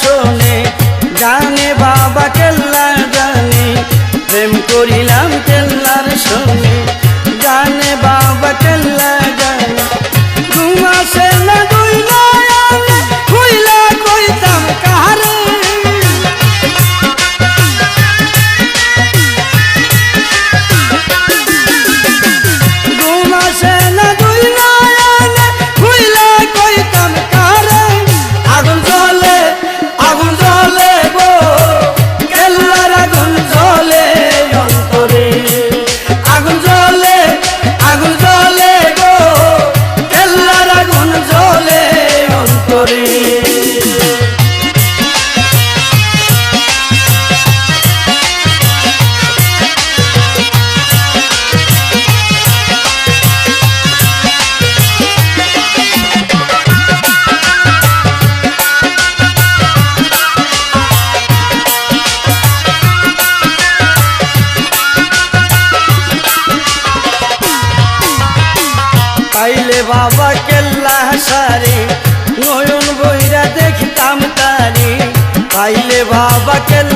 শোনে জানে বাবা কেল্লা জানে প্রেম করিলাম কেল্লার শোনে জানে বাবা বাবা কেল্লা সারি নয়ন বইরা দেখতাম তারি। পাইলে বাবা কেল্লা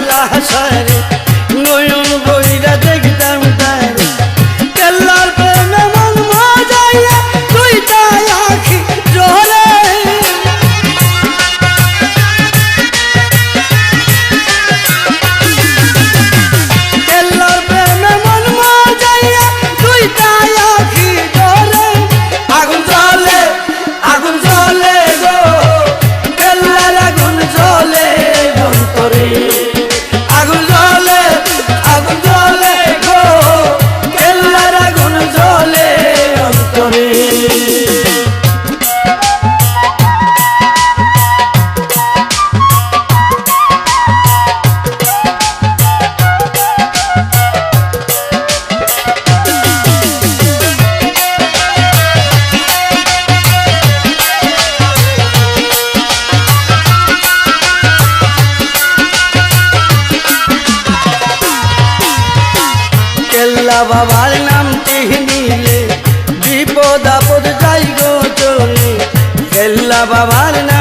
away. বাবার নামটি নিলে বিপদ আপদ যাই গো চলে। কেল্লা বাবার নাম